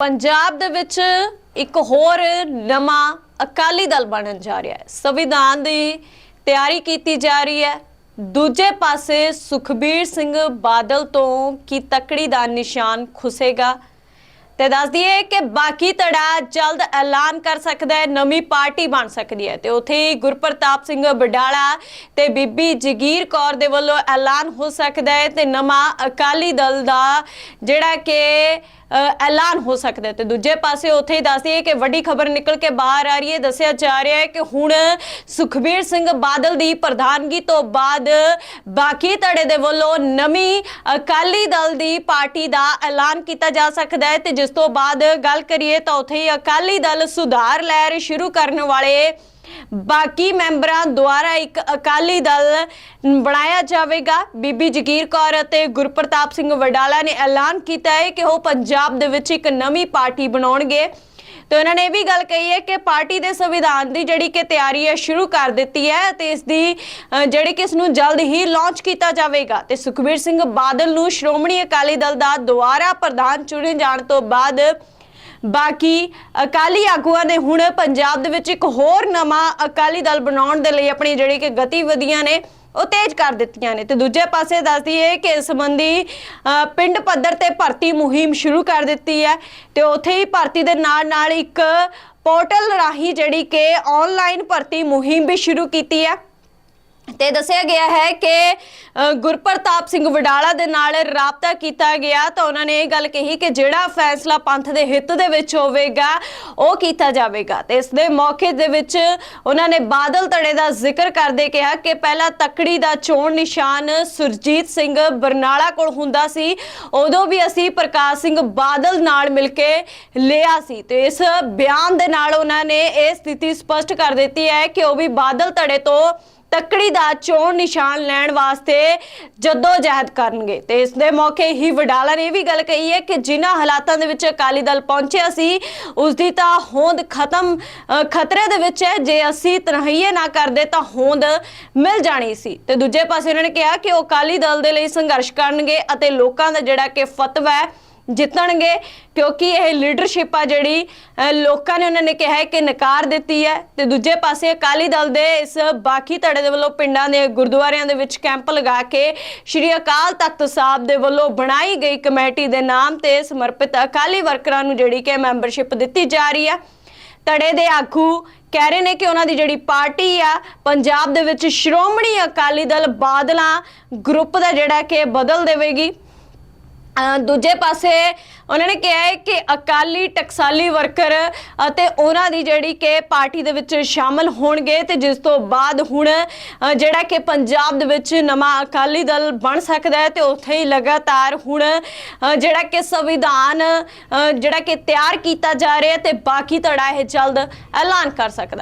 ਪੰਜਾਬ ਦੇ ਵਿੱਚ ਇੱਕ ਹੋਰ ਨਵਾਂ ਅਕਾਲੀ ਦਲ ਬਣਨ ਜਾ ਰਿਹਾ ਹੈ। ਸੰਵਿਧਾਨ ਦੀ ਤਿਆਰੀ ਕੀਤੀ ਜਾ ਰਹੀ ਹੈ। ਦੂਜੇ ਪਾਸੇ ਸੁਖਬੀਰ ਸਿੰਘ ਬਾਦਲ ਤੋਂ ਕੀ ਤਕੜੀ ਦਾ ਨਿਸ਼ਾਨ ਖੁਸੇਗਾ? ਤੇ ਦੱਸ ਦਈਏ ਕਿ ਬਾਕੀ ਧੜਾ ਜਲਦ ਐਲਾਨ ਕਰ ਸਕਦਾ ਹੈ, ਨਵੀਂ ਪਾਰਟੀ ਬਣ ਸਕਦੀ ਹੈ। ਤੇ ਉੱਥੇ ਹੀ ਗੁਰਪ੍ਰਤਾਪ ਸਿੰਘ ਬਡਾਲਾ ਤੇ ਬੀਬੀ ਜਗੀਰ ਕੌਰ ਦੇ ਵੱਲੋਂ ਐਲਾਨ ਹੋ ਸਕਦਾ ਹੈ ਤੇ ਨਵਾਂ ਅਕਾਲੀ ਦਲ ਦਾ ਜਿਹੜਾ ਕਿ ਐਲਾਨ ਹੋ ਸਕਦਾ ਤੇ ਦੂਜੇ ਪਾਸੇ ਉੱਥੇ ਹੀ ਦੱਸ ਦਈਏ ਕਿ ਵੱਡੀ ਖਬਰ ਨਿਕਲ ਕੇ ਬਾਹਰ ਆ ਰਹੀ ਹੈ। ਦੱਸਿਆ ਜਾ ਰਿਹਾ ਹੈ ਕਿ ਹੁਣ ਸੁਖਬੀਰ ਸਿੰਘ ਬਾਦਲ ਦੀ ਪ੍ਰਧਾਨਗੀ ਤੋਂ ਬਾਅਦ ਬਾਕੀ ਧੜੇ ਦੇ ਵੱਲੋਂ ਨਵੀਂ ਅਕਾਲੀ ਦਲ ਦੀ ਪਾਰਟੀ ਦਾ ਐਲਾਨ ਕੀਤਾ ਜਾ ਸਕਦਾ ਹੈ। ਤੇ ਜਿਸ ਤੋਂ ਬਾਅਦ ਗੱਲ ਕਰੀਏ ਤਾਂ ਉੱਥੇ ਹੀ ਅਕਾਲੀ ਦਲ ਸੁਧਾਰ ਲਹਿਰ ਸ਼ੁਰੂ ਕਰਨ ਵਾਲੇ ਬਾਕੀ ਮੈਂਬਰਾਂ ਦੁਆਰਾ ਇੱਕ ਅਕਾਲੀ ਦਲ ਬਣਾਇਆ ਜਾਵੇਗਾ। ਬੀਬੀ ਜਗੀਰ ਕੌਰ ਅਤੇ ਗੁਰਪ੍ਰਤਾਪ ਸਿੰਘ ਵਡਾਲਾ ਨੇ ਐਲਾਨ ਕੀਤਾ ਹੈ ਕਿ ਉਹ ਪੰਜਾਬ ਦੇ ਵਿੱਚ ਇੱਕ ਨਵੀਂ ਪਾਰਟੀ ਬਣਾਉਣਗੇ। ਤੇ ਉਹਨਾਂ ਨੇ ਇਹ ਵੀ ਗੱਲ ਕਹੀ ਹੈ ਕਿ ਪਾਰਟੀ ਦੇ ਸੰਵਿਧਾਨ ਦੀ ਜਿਹੜੀ ਕਿ ਤਿਆਰੀ ਹੈ ਸ਼ੁਰੂ ਕਰ ਦਿੱਤੀ ਹੈ ਤੇ ਇਸ ਦੀ ਅ, ਜਿਹੜੀ ਕਿ ਇਸ ਨੂੰ ਜਲਦ ਹੀ ਲਾਂਚ ਕੀਤਾ ਜਾਵੇਗਾ। ਤੇ ਸੁਖਬੀਰ ਸਿੰਘ ਬਾਦਲ ਨੂੰ ਸ਼੍ਰੋਮਣੀ ਅਕਾਲੀ ਦਲ ਦਾ ਦੁਆਰਾ ਪ੍ਰਧਾਨ ਚੁਣੇ ਜਾਣ ਤੋਂ ਬਾਅਦ ਬਾਕੀ ਅਕਾਲੀ ਆਗੂਆਂ ਨੇ ਹੁਣ ਪੰਜਾਬ ਦੇ ਵਿੱਚ ਇੱਕ ਹੋਰ ਨਵਾਂ ਅਕਾਲੀ ਦਲ ਬਣਾਉਣ ਦੇ ਲਈ ਆਪਣੀ ਜਿਹੜੀ ਕਿ ਗਤੀਵਿਧੀਆਂ ਨੇ ਉਹ ਤੇਜ਼ ਕਰ ਦਿੱਤੀਆਂ ਨੇ। ਤੇ ਦੂਜੇ ਪਾਸੇ ਦੱਸਦੀ ਹੈ ਕਿ ਇਸ ਸੰਬੰਧੀ ਪਿੰਡ ਪੱਧਰ ਤੇ ਭਰਤੀ ਮੁਹਿੰਮ ਸ਼ੁਰੂ ਕਰ ਦਿੱਤੀ ਹੈ ਤੇ ਉੱਥੇ ਹੀ ਭਰਤੀ ਦੇ ਨਾਲ ਨਾਲ ਇੱਕ ਪੋਰਟਲ ਰਾਹੀਂ ਜਿਹੜੀ ਕਿ ਆਨਲਾਈਨ ਭਰਤੀ ਮੁਹਿੰਮ ਵੀ ਸ਼ੁਰੂ ਕੀਤੀ ਹੈ। ਤੇ ਦੱਸਿਆ ਗਿਆ ਹੈ ਕਿ ਗੁਰਪ੍ਰਤਾਪ ਸਿੰਘ ਵਡਾਲਾ ਦੇ ਨਾਲ ਰਾਬਤਾ ਕੀਤਾ ਗਿਆ। ਤਾਂ ਉਹਨਾਂ ਨੇ ਇਹ ਗੱਲ ਕਹੀ ਕਿ ਜਿਹੜਾ ਫੈਸਲਾ ਪੰਥ ਦੇ ਹਿੱਤ ਦੇ ਵਿੱਚ ਹੋਵੇਗਾ, ਉਹ ਕੀਤਾ ਜਾਵੇਗਾ। ਤੇ ਇਸ ਦੇ ਮੌਕੇ ਦੇ ਵਿੱਚ ਉਹਨਾਂ ਨੇ ਬਾਦਲ ਧੜੇ ਦਾ ਜ਼ਿਕਰ ਕਰਦੇ ਕਿਹਾ ਕਿ ਪਹਿਲਾਂ ਤਕੜੀ ਦਾ ਚੋਣ ਨਿਸ਼ਾਨ ਸੁਰਜੀਤ ਸਿੰਘ ਬਰਨਾਲਾ ਕੋਲ ਹੁੰਦਾ ਸੀ। ਉਦੋਂ ਵੀ ਅਸੀਂ ਪ੍ਰਕਾਸ਼ ਸਿੰਘ ਬਾਦਲ ਨਾਲ ਮਿਲ ਕੇ ਲਿਆ ਸੀ। ਤੇ ਇਸ ਬਿਆਨ ਦੇ ਨਾਲ ਉਹਨਾਂ ਨੇ ਇਹ ਸਥਿਤੀ ਸਪਸ਼ਟ ਕਰ ਦਿੱਤੀ ਹੈ ਕਿ ਉਹ ਵੀ ਬਾਦਲ ਧੜੇ ਤੋਂ ਤੱਕੜੀ ਦਾ ਚੋਣ ਨਿਸ਼ਾਨ ਲੈਣ ਵਾਸਤੇ ਜਦੋਂ ਜਹਿਦ ਕਰਨਗੇ। ਤੇ ਇਸ ਦੇ ਮੌਕੇ ਹੀ ਵਡਾਲਾ ਨੇ ਇਹ ਵੀ ਗੱਲ ਕਹੀ ਹੈ ਕਿ ਜਿਨ੍ਹਾਂ ਹਾਲਾਤਾਂ ਦੇ ਵਿੱਚ ਅਕਾਲੀ ਦਲ ਪਹੁੰਚਿਆ ਸੀ ਉਸ ਦੀ ਤਾਂ ਹੋਂਦ ਖਤਮ ਖਤਰੇ ਦੇ ਵਿੱਚ ਹੈ। ਜੇ ਅਸੀਂ ਤਨਹੀਏ ਨਾ ਕਰਦੇ ਤਾਂ ਹੋਂਦ ਮਿਲ ਜਾਣੀ ਸੀ। ਤੇ ਦੂਜੇ ਪਾਸੇ ਉਹਨਾਂ ਨੇ ਕਿਹਾ ਕਿ ਉਹ ਅਕਾਲੀ ਦਲ ਦੇ ਲਈ ਸੰਘਰਸ਼ ਕਰਨਗੇ ਅਤੇ ਲੋਕਾਂ ਦਾ ਜਿਹੜਾ ਕਿ ਫਤਵਾ ਹੈ ਜਿੱਤਣਗੇ, ਕਿਉਂਕਿ ਇਹ ਲੀਡਰਸ਼ਿਪ ਆ ਜਿਹੜੀ ਲੋਕਾਂ ਨੇ ਉਹਨਾਂ ਨੇ ਕਿਹਾ ਹੈ ਕਿ ਨਕਾਰ ਦਿੱਤੀ ਹੈ। ਤੇ ਦੂਜੇ ਪਾਸੇ ਅਕਾਲੀ ਦਲ ਦੇ ਇਸ ਬਾਕੀ ਧੜੇ ਦੇ ਵੱਲੋਂ ਪਿੰਡਾਂ ਦੇ ਗੁਰਦੁਆਰਿਆਂ ਦੇ ਵਿੱਚ ਕੈਂਪ ਲਗਾ ਕੇ ਸ਼੍ਰੀ ਅਕਾਲ ਤਖਤ ਸਾਹਿਬ ਦੇ ਵੱਲੋਂ ਬਣਾਈ ਗਈ ਕਮੇਟੀ ਦੇ ਨਾਮ ਤੇ ਸਮਰਪਿਤ ਅਕਾਲੀ ਵਰਕਰਾਂ ਨੂੰ ਜਿਹੜੀ ਕਿ ਮੈਂਬਰਸ਼ਿਪ ਦਿੱਤੀ ਜਾ ਰਹੀ ਹੈ ਧੜੇ ਦੇ ਆਗੂ ਕਹਿ ਰਹੇ ਨੇ ਕਿ ਉਹਨਾਂ ਦੀ ਜਿਹੜੀ ਪਾਰਟੀ ਆ, ਪੰਜਾਬ ਦੇ ਵਿੱਚ ਸ਼੍ਰੋਮਣੀ ਅਕਾਲੀ ਦਲ ਬਾਦਲਾਂ ਗਰੁੱਪ ਦਾ ਜਿਹੜਾ ਕਿ ਬਦਲ ਦੇਵੇਗੀ। ਅ, ਦੂਜੇ ਪਾਸੇ ਉਹਨਾਂ ਨੇ ਕਿਹਾ ਹੈ ਕਿ ਅਕਾਲੀ ਟਕਸਾਲੀ ਵਰਕਰ ਅਤੇ ਉਹਨਾਂ ਦੀ ਜਿਹੜੀ ਕਿ ਪਾਰਟੀ ਦੇ ਵਿੱਚ ਸ਼ਾਮਲ ਹੋਣਗੇ ਤੇ ਜਿਸ ਤੋਂ ਬਾਅਦ ਹੁਣ ਅ, ਜਿਹੜਾ ਕਿ ਪੰਜਾਬ ਦੇ ਵਿੱਚ ਨਵਾਂ ਅਕਾਲੀ ਦਲ ਬਣ ਸਕਦਾ ਹੈ ਤੇ ਉੱਥੇ ਹੀ ਲਗਾਤਾਰ ਹੁਣ ਅ, ਜਿਹੜਾ ਕਿ ਸੰਵਿਧਾਨ ਅ, ਜਿਹੜਾ ਕਿ ਤਿਆਰ ਕੀਤਾ ਜਾ ਰਿਹਾ ਹੈ ਤੇ ਬਾਕੀ ਧੜਾ ਇਹ ਜਲਦ ਐਲਾਨ ਕਰ ਸਕਦਾ ਹੈ।